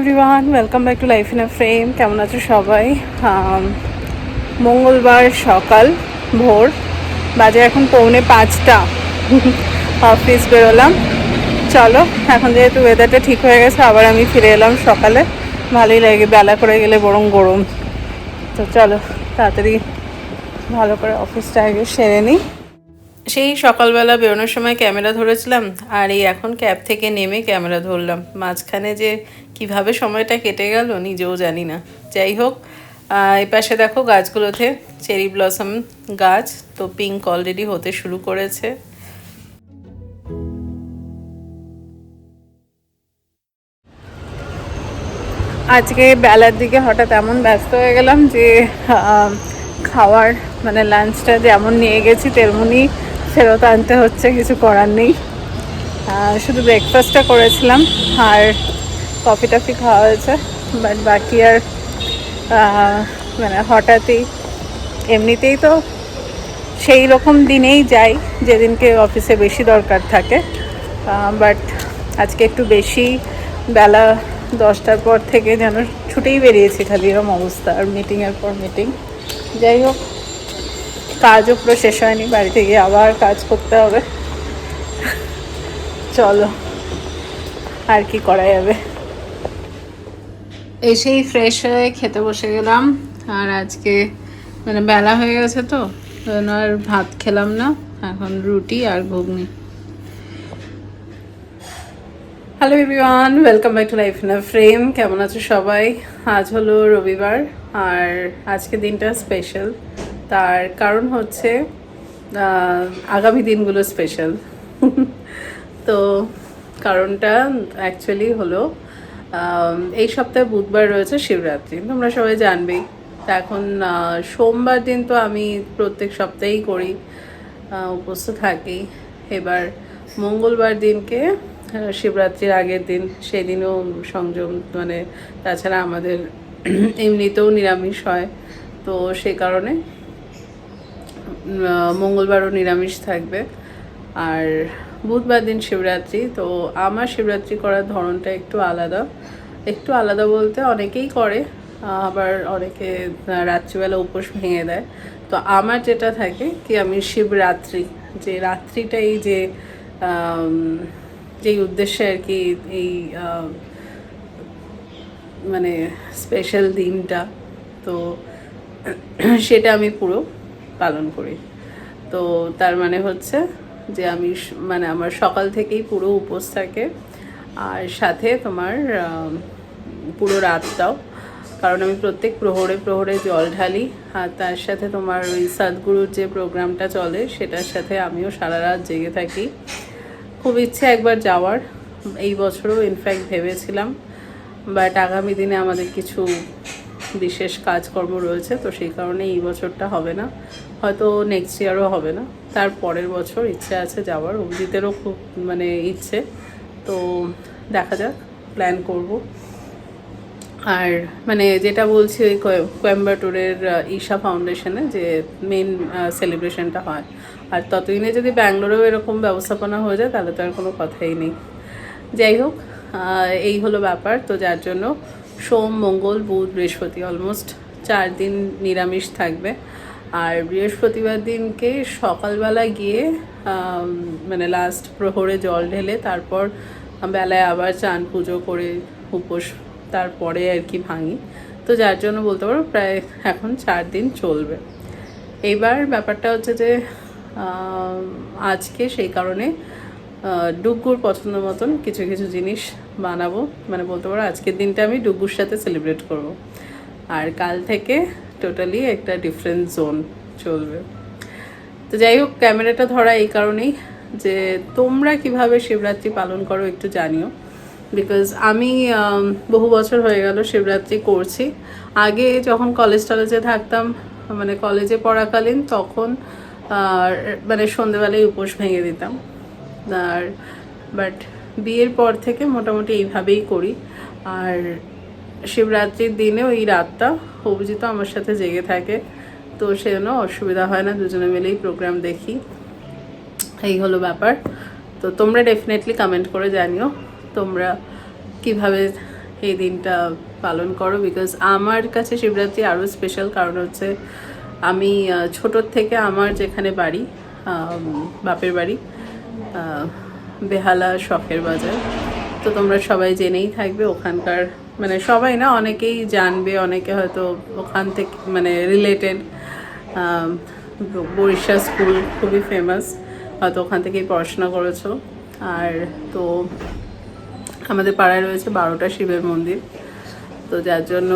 Everyone welcome back to life in a frame কেমন আছো সবাই? মঙ্গলবার সকাল, ভোর, বাজে এখন পৌনে পাঁচটা। অফিস বেরোলাম। চলো, এখন যেহেতু ওয়েদারটা ঠিক হয়ে গেছে, আবার আমি ফিরে এলাম সকালে। ভালোই লাগে, বেলা করে গেলে বরং গরম। তো চলো, তাড়াতাড়ি ভালো করে অফিসটা আগে সেরে নিই। সেই সকালবেলা বেরোনোর সময় ক্যামেরা ধরেছিলাম, আর এই এখন ক্যাব থেকে নেমে ক্যামেরা ধরলাম। মাঝখানে যে কীভাবে সময়টা কেটে গেল নিজেও জানি না। যাই হোক এই পাশে দেখো গাছগুলোতে চেরি ব্লসম গাছ, তো পিঙ্ক অলরেডি হতে শুরু করেছে। আজকে বেলার দিকে হঠাৎ এমন ব্যস্ত হয়ে গেলাম যে খাওয়ার মানে লাঞ্চটা যেমন নিয়ে গেছি তেমনই ফেরত আনতে হচ্ছে, কিছু করার নেই। শুধু ব্রেকফাস্টটা করেছিলাম, আর কফি টফি খাওয়া হয়েছে। বাট বাকি আর মানে হঠাৎই, এমনিতেই তো সেই রকম দিনেই যাই, যেদিনকে অফিসে বেশি দরকার থাকে। বাট আজকে একটু বেশি, বেলা দশটার পর থেকে যেন ছুটেই বেরিয়েছি, খালি এরকম অবস্থা, আর মিটিংয়ের পর মিটিং যাই হোক কাজও পুরো শেষ হয়নি, বাড়িতে গিয়ে আবার কাজ করতে হবে। চলো, আর কি করা যাবে? এসেই ফ্রেশ হয়ে খেতে বসে গেলাম, আর আজকে মানে বেলা হয়ে গেছে তো আর ভাত খেলাম না, এখন রুটি আর ঘুগনি। Hello everyone welcome back to life in frame কেমন আছো সবাই? আজ হলো রবিবার, আর আজকে দিনটা স্পেশাল তার কারণ হচ্ছে আগামী দিনগুলো স্পেশাল তো কারণটা অ্যাকচুয়ালি হলো এই সপ্তাহে বুধবার রয়েছে শিবরাত্রি। তোমরা সবাই জানবেই। তা এখন সোমবার দিন তো আমি প্রত্যেক সপ্তাহেই করি আহ, উপস্থ থাকি। এবার মঙ্গলবার দিনকে শিবরাত্রির আগের দিন সেদিনও সংযম মানে তাছাড়া আমাদের এমনিতেও নিরামিষ হয়। তো সে কারণে মঙ্গলবারও নিরামিষ থাকবে। আর বুধবার দিন শিবরাত্রি, তো আমার শিবরাত্রি করার ধরনটা একটু আলাদা। একটু আলাদা বলতে অনেকেই করে, আবার অনেকে রাত্রিবেলা উপোস ভেঙে দেয়। তো আমার যেটা থাকে কি, আমি শিবরাত্রি, যে রাত্রিটাই যে যেই উদ্দেশ্যে আর কি এই মানে স্পেশাল দিনটা, তো সেটা আমি পুরো পালন করি। তো তার মানে হচ্ছে যে আমি মানে আমার সকাল থেকেই পুরো উপোস থাকে। আর সাথে তোমার পুরো রাতটাও। কারণ আমি প্রত্যেক প্রহরে প্রহরে জল ঢালি। আর তার সাথে তোমার ওই সদ্গুরুর যে প্রোগ্রামটা চলে, সেটার সাথে আমিও সারা রাত জেগে থাকি। খুব ইচ্ছে একবার যাওয়ার। এই বছরও ইনফ্যাক্ট ভেবেছিলাম। বাট আগামী দিনে আমাদের কিছু বিশেষ কাজকর্ম রয়েছে, তো সেই কারণে এই বছরটা হবে না। হয়তো নেক্সট ইয়ারও হবে না। তার পরের বছর ইচ্ছে আছে যাওয়ার, অভিজিতেরও খুব মানে ইচ্ছে। তো দেখা যাক প্ল্যান করব। আর মানে যেটা বলছি ওই কোয়ে- কোয়েম্বাটোরের ঈশা ফাউন্ডেশনে যে মেন সেলিব্রেশনটা হয়। আর ততদিনে যদি ব্যাঙ্গালোরেও এরকম ব্যবস্থাপনা হয়ে যায়, তাহলে তো আর কোনো কথাই নেই। যাই হোক এই হলো ব্যাপার। তো যার জন্য সোম, মঙ্গল, বুধ, বৃহস্পতি অলমোস্ট চার দিন নিরামিষ থাকবে। আর বৃহস্পতিবার দিনকে সকালবেলা গিয়ে মানে লাস্ট প্রহরে জল ঢেলে তারপর বেলায় আবার চান পুজো করে উপোস তারপরে আর কি ভাঙি। তো যার জন্য বলতে পারো প্রায় এখন চার দিন চলবে। এবার ব্যাপারটা হচ্ছে যে আজকে সেই কারণে ডুগ্গুর পছন্দ মতন কিছু কিছু জিনিস বানাবো। মানে বলতে পারো আজকের দিনটা আমি ডুগ্গুর সাথে সেলিব্রেট করব। আর কাল থেকে টোটালি একটা ডিফারেন্ট জোন চলবে। তো যাই হোক, ক্যামেরাটা ধরা এই কারণেই যে তোমরা কীভাবে শিবরাত্রি পালন করো একটু জানিও। বিকজ আমি বহু বছর হয়ে গেল শিবরাত্রি করছি। আগে যখন কলেজ টলেজে থাকতাম মানে কলেজে পড়াকালীন, তখন মানে সন্ধেবেলায় উপোস ভেঙে দিতাম। আর বাট বিয়ের পর থেকে মোটামুটি এইভাবেই করি। আর শিবরাত্রির দিনে ওই রাতটা অভিজিৎ আমার সাথে জেগে থাকে। তো সেজন্য অসুবিধা হয় না, দুজনে মিলেই প্রোগ্রাম দেখি। এই হলো ব্যাপার। তো তোমরা ডেফিনেটলি কমেন্ট করে জানিও তোমরা কীভাবে এই দিনটা পালন করো বিকজ আমার কাছে শিবরাত্রি আরও স্পেশাল কারণ হচ্ছে আমি ছোটোর থেকে আমার যেখানে বাড়ি বাপের বাড়ি বেহালা শখের বাজার। তো তোমরা সবাই জেনেই থাকবে ওখানকার মানে সবাই না অনেকেই জানবে, অনেকে হয়তো ওখান থেকে মানে রিলেটেড বরিশা স্কুল খুবই ফেমাস হয়তো ওখান থেকেই পড়াশোনা করেছ। আর তো আমাদের পাড়ায় রয়েছে বারোটা শিবের মন্দির। তো যার জন্য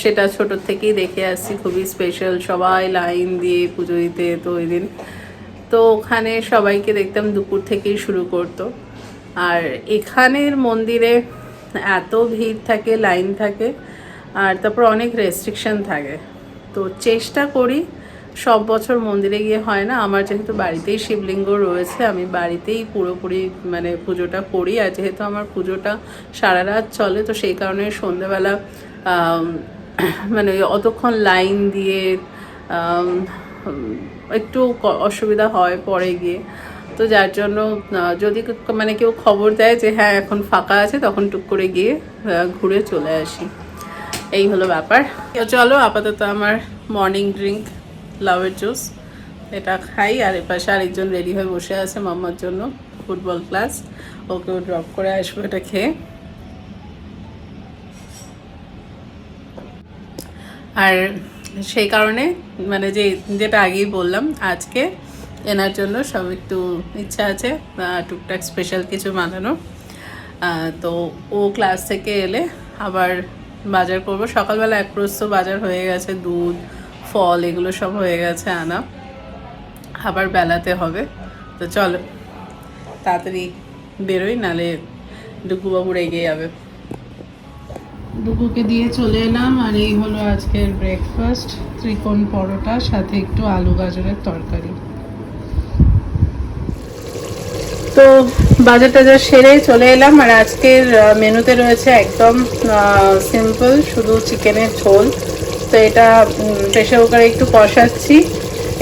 সেটা ছোট থেকেই দেখে আসছি, খুবই স্পেশাল সবাই লাইন দিয়ে পুজো দিতে তো ওই দিন। তো ওখানে সবাইকে দেখতাম দুপুর থেকেই শুরু করতো। আর এখানের মন্দিরে এত ভিড় থাকে লাইন থাকে আর তারপর অনেক রেস্ট্রিকশন থাকে। তো চেষ্টা করি সব বছর মন্দিরে গিয়ে হয় না। আমার যেহেতু বাড়িতেই শিবলিঙ্গ রয়েছে আমি বাড়িতেই পুরোপুরি মানে পুজোটা করি। আর যেহেতু আমার পুজোটা সারা রাত চলে তো সেই কারণে সন্ধেবেলা আম, মানে অতক্ষণ লাইন দিয়ে একটু অসুবিধা হয় পরে গিয়ে। তো যার জন্য যদি মানে কেউ খবর দেয় যে হ্যাঁ এখন ফাঁকা আছে, তখন টুক করে গিয়ে ঘুরে চলে আসি। এই হলো ব্যাপার। চলো, আপাতত আমার মর্নিং ড্রিঙ্ক লাভের জুস এটা খাই। আর এপাশে আরেকজন রেডি হয়ে বসে আছে মাম্মার জন্য ফুটবল ক্লাস ওকেও ড্রপ করে আসব এটা খেয়ে। আর সেই কারণে মানে যে, যেটা আগেই বললাম, আজকে এনার জন্য সব একটু ইচ্ছা আছে টুকটাক স্পেশাল কিছু বানানো তো ও ক্লাস থেকে এলে আবার বাজার করব। সকালবেলা এক প্রস্ত বাজার হয়ে গেছে, দুধ, ফল এগুলো সব হয়ে গেছে আনা। আবার বেলাতে হবে। তো চলো, তাড়াতাড়ি বেরোই, নালে ডুকুবাবু রেগে যাবে। ডুকুকে দিয়ে চলে এলাম, আর এই হলো আজকের ব্রেকফাস্ট ত্রিকোণ পরোটা, সাথে একটু আলু গাজরের তরকারি। তো বাজার টাজার সেরে চলে এলাম আর আজকের মেনুতে রয়েছে একদম সিম্পল শুধু চিকেনের ঝোল। তো এটা প্রেশার কুকারে একটু কষাচ্ছি,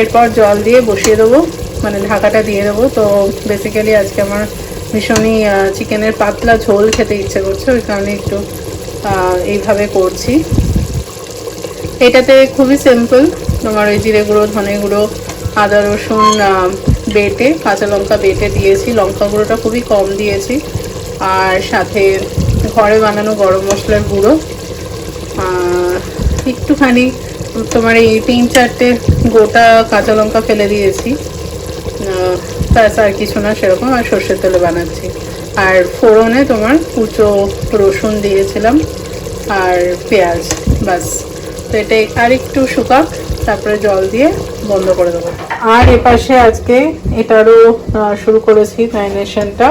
এরপর জল দিয়ে বসিয়ে দেবো মানে ঢাকাটা দিয়ে দেবো। তো বেসিক্যালি আজকে আমার ভীষণই চিকেনের পাতলা ঝোল খেতে ইচ্ছে করছে, ওই কারণে একটু এইভাবে করছি। এটাতে খুবই সিম্পল তোমার ওই জিরে গুঁড়ো, ধনে গুঁড়ো, আদা রসুন বেটে, কাঁচা লঙ্কা বেটে দিয়েছি। লঙ্কা গুঁড়োটা খুবই কম দিয়েছি। আর সাথে ঘরে বানানো গরম মশলার গুঁড়ো। একটুখানি তোমার এই তিন চারটে গোটা কাঁচা লঙ্কা ফেলে দিয়েছি। ব্যাস, আর কিছু না, সেরকম। আর সর্ষের তেলে বানাচ্ছি। আর ফোড়নে তোমার কুচো, রসুন দিয়েছিলাম। আর পেঁয়াজ বাস তো এটা আর একটু শুকাক, তারপরে জল দিয়ে বন্ধ করে দেবো। আর এপাশে আজকে এটারও শুরু করেছি ম্যারিনেশনটা।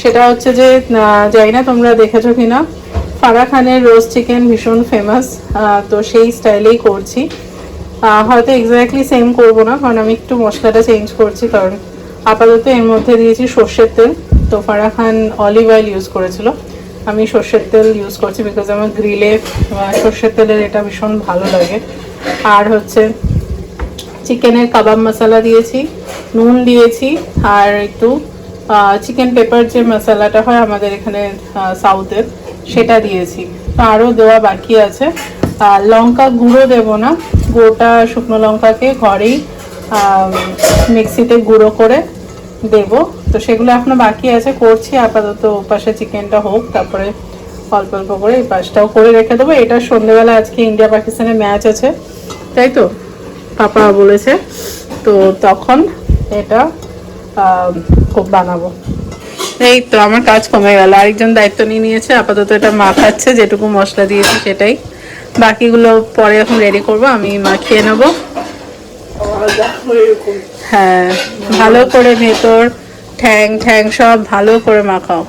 সেটা হচ্ছে যে জানি না তোমরা দেখেছ কিনা, ফারা খানের রোজ চিকেন ভীষণ ফেমাস তো সেই স্টাইলেই করছি। হয়তো এক্স্যাক্টলি সেম করব না, কারণ আমি একটু মশলাটা চেঞ্জ করছি, কারণ আপাতত এর মধ্যে দিয়েছি সর্ষের তেল। তো ফারা খান অলিভ অয়েল ইউজ করেছিল। আমি সর্ষের তেল ইউজ করছি বিকজ আমার গ্রিলে সর্ষের তেলের এটা ভীষণ ভালো লাগে। আর হচ্ছে চিকেনের কাবাব মশলা দিয়েছি, নুন দিয়েছি, আর একটু চিকেন পেপার যে মশলাটা হয় আমাদের এখানে সাউথের সেটা দিয়েছি। তো আরও দেওয়া বাকি আছে। আর লঙ্কা গুঁড়ো দেবো না, গোটা শুকনো লঙ্কাকে ঘরেই মিক্সিতে গুঁড়ো করে দেব। তো সেগুলো এখনও বাকি আছে, করছি। আপাতত ওপাশে চিকেনটা হোক, তারপরে অল্প অল্প করে এই পাশটাও করে রেখে দেবো। এটা সন্ধ্যেবেলা আজকে ইন্ডিয়া পাকিস্তানের ম্যাচ আছে, তাই তো? পাপা বলেছে। তো তখন এটা খুব বানাবো। এই তো আমার কাজ কমে গেল। আরেকজন দায়িত্ব নিয়ে নিয়েছে, আপাতত এটা মাখাচ্ছে যেটুকু মশলা দিয়েছি সেটাই। বাকিগুলো পরে এখন রেডি করব, আমি মাখিয়ে নেব। হ্যাঁ ভালো করে ভেতর, ঠ্যাং ঠ্যাং সব ভালো করে মাখাও।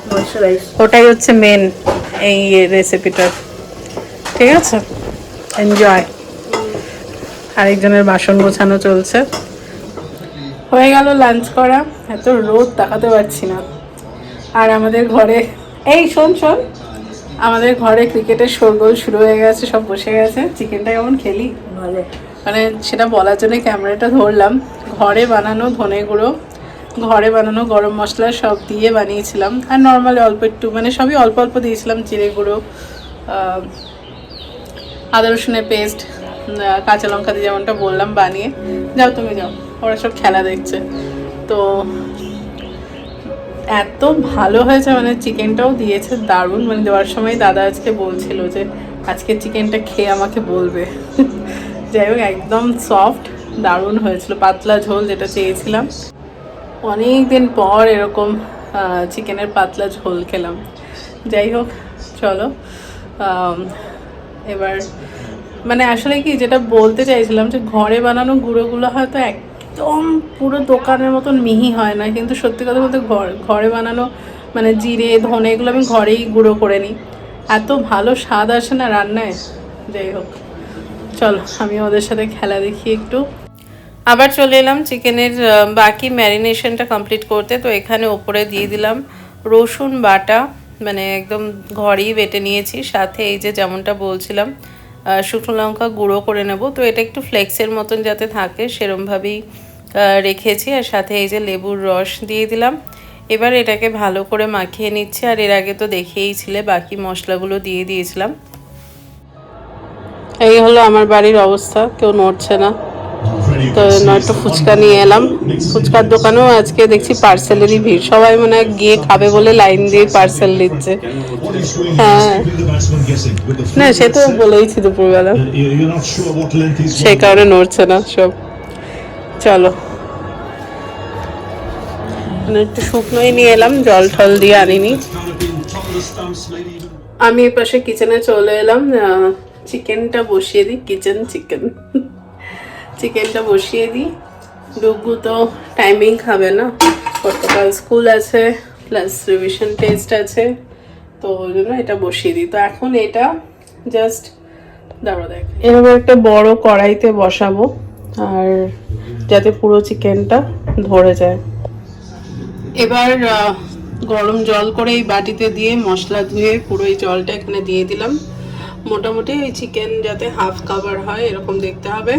ওটাই হচ্ছে মেন এই রেসিপিটার ঠিক আছে? এনজয় আরেকজনের বাসন গোছানো চলছে। হয়ে গেল লাঞ্চ করা। এত রোদ তাকাতে পারছি না। আর আমাদের ঘরে এই, শোন শোন। আমাদের ঘরে ক্রিকেটের শোরগোল শুরু হয়ে গেছে সব বসে গেছে। চিকেনটা কেমন খেলি? ভালো। মানে সেটা বলার জন্য ক্যামেরাটা ধরলাম। ঘরে বানানো ধনে গুঁড়ো ঘরে বানানো গরম মশলা সব দিয়ে বানিয়েছিলাম। আর নর্মালি অল্প একটু মানে সবই অল্প অল্প দিয়েছিলাম জিরে গুঁড়ো আদা রসুনের পেস্ট কাঁচা লঙ্কা দিয়ে যেমনটা বললাম বানিয়ে। যাও তুমি যাও ওরা সব খেলা দেখছে। তো এত ভালো হয়েছে মানে চিকেনটাও দিয়েছে দারুণ। মানে দেওয়ার সময় দাদা আজকে বলছিল যে, আজকে চিকেনটা খেয়ে আমাকে বলবে। যাই হোক, একদম সফট দারুণ হয়েছিল, পাতলা ঝোল যেটা চেয়েছিলাম। অনেক দিন পর এরকম চিকেনের পাতলা ঝোল খেলাম। যাই হোক, চলো এবার মানে আসলে কি, যেটা বলতে চাইছিলাম যে, ঘরে বানানো গুঁড়োগুলো হয়তো একদম পুরো দোকানের মতন মিহি হয় না। কিন্তু সত্যি কথা বলতে ঘর, ঘরে বানানো মানে জিরে, ধনে এগুলো আমি ঘরেই গুঁড়ো করে নিই। এত ভালো স্বাদ আসে না রান্নায়। যাই হোক, চলো আমি ওদের সাথে খেলা দেখি একটু। আবার চলে এলাম চিকেনের বাকি ম্যারিনেশনটা কমপ্লিট করতে। তো এখানে ওপরে দিয়ে দিলাম রসুন বাটা। মানে একদম ঘরেই বেটে নিয়েছি। সাথে এই যে যেমনটা বলছিলাম শুকনো লঙ্কা গুঁড়ো করে নেব। তো এটা একটু ফ্লেক্সের মতন যাতে থাকে, সেরমভাবেই রেখেছি আর সাথে এই যে লেবুর রস দিয়ে দিলাম। এবার এটাকে ভালো করে মাখিয়ে নিচ্ছি আর এর আগে তো দেখেইছিলে বাকি মশলাগুলো দিয়ে দিয়েছিলাম। এই হলো আমার বাড়ির অবস্থা, কেউ নড়ছে না। তো নয়তো ফুচকা নিয়ে এলাম। ফুচকার দোকানেও আজকে দেখছি পার্সেলেরই ভিড়। সবাই মানে হয় গিয়ে খাবে বলে লাইন দিয়ে পার্সেল নিচ্ছে। হ্যাঁ। না, সে তো বলেইছি দুপুরবেলা। সেই কারণে নড়ছে না সব। চলো। একটু শুকনোই নিয়ে এলাম, জল টল দিয়ে আনিনি। আমি এই পাশে কিচেনে চলে এলাম চিকেনটা বসিয়ে দিই কিচেন চিকেন চিকেনটা বসিয়ে দিই। ডুগু তো টাইমিং খাবে না। গতকাল স্কুল আছে প্লাস রিভিশন টেস্ট আছে, তো ওই জন্য এটা বসিয়ে দিই। তো এখন এটা জাস্ট দাঁড়ো দেখ। এরকম একটা বড় কড়াইতে বসাবো। আর যাতে পুরো চিকেনটা ধরে যায়। এবার গরম জল করে এই বাটিতে দিয়ে মশলা ধুয়ে পুরো এই জলটা এখানে দিয়ে দিলাম। মোটামুটি এই চিকেন যাতে হাফ কাভার হয় এরকম দেখতে হবে।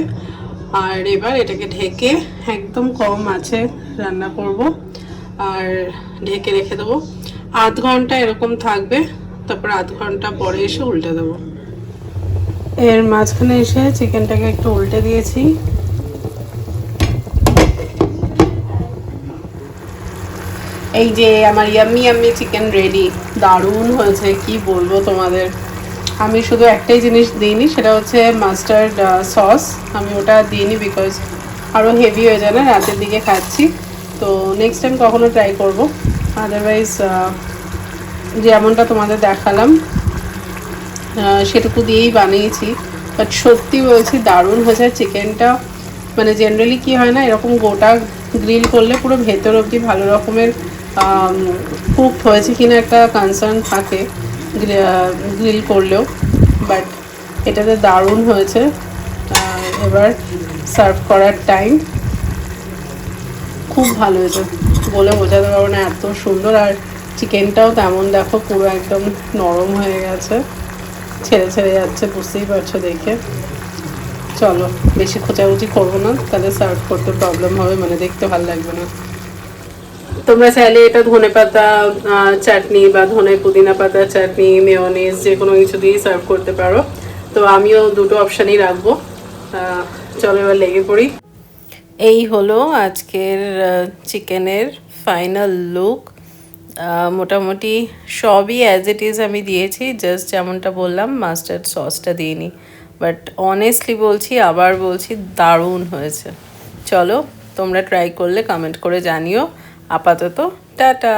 আর এবার এটাকে ঢেকে একদম কম আছে রান্না করব। আর ঢেকে রেখে দেবো। আধ ঘণ্টা এরকম থাকবে তারপর আধ ঘণ্টা পরে এসে উল্টে দেবো। এর মাঝখানে এসে চিকেনটাকে একটু উল্টে দিয়েছি। এই যে আমার ইয়াম্মি ইয়াম্মি চিকেন রেডি দারুণ হয়েছে, কি বলব তোমাদের? আমি শুধু একটাই জিনিস দিইনি, সেটা হচ্ছে মাস্টার্ড সস আমি ওটা দিইনি বিকজ আরও হেভি হয়ে যায় না, রাতের দিকে খাচ্ছি। তো নেক্সট টাইম কখনো ট্রাই করব। আদারওয়াইজ যেমনটা তোমাদের দেখালাম সেটুকু দিয়েই বানিয়েছি। বাট সত্যি বলছি, দারুণ হয়েছে চিকেনটা মানে জেনারেলি কি হয় না, এরকম গোটা গ্রিল করলে পুরো ভেতর অবধি ভালো রকমের কুক হয়েছে কিনা একটা কনসার্ন থাকে গ্রিল করলেও বাট এটাতে দারুণ হয়েছে। এবার সার্ভ করার টাইম খুব ভালো হয়েছে। বলে বোঝাতে পারব না, এত সুন্দর। আর চিকেনটাও তেমন দেখো, পুরো একদম নরম হয়ে গেছে। ছেড়ে ছেড়ে যাচ্ছে, বুঝতেই পারছ দেখে। চলো, বেশি খোঁচাখুচি করব না, তাহলে সার্ভ করতে প্রবলেম হবে মানে দেখতে ভালো লাগবে না। তোমরা চাইলে এটা ধনে পাতা চাটনি বা ধনে পুদিনা পাতা, চাটনি, মেয়নিজ যে কোনো কিছু দিয়েই সার্ভ করতে পারো। তো আমিও দুটো অপশানই রাখব। চলো এবার লেগে পড়ি। এই হলো আজকের চিকেনের ফাইনাল লুক মোটামুটি সবই অ্যাজ ইট ইজ আমি দিয়েছি জাস্ট যেমনটা বললাম মাস্টার্ড সসটা দিইনি। বাট অনেস্টলি বলছি, আবার বলছি, দারুণ হয়েছে। চলো, তোমরা ট্রাই করলে কমেন্ট করে জানিও। আপাতত টাটা।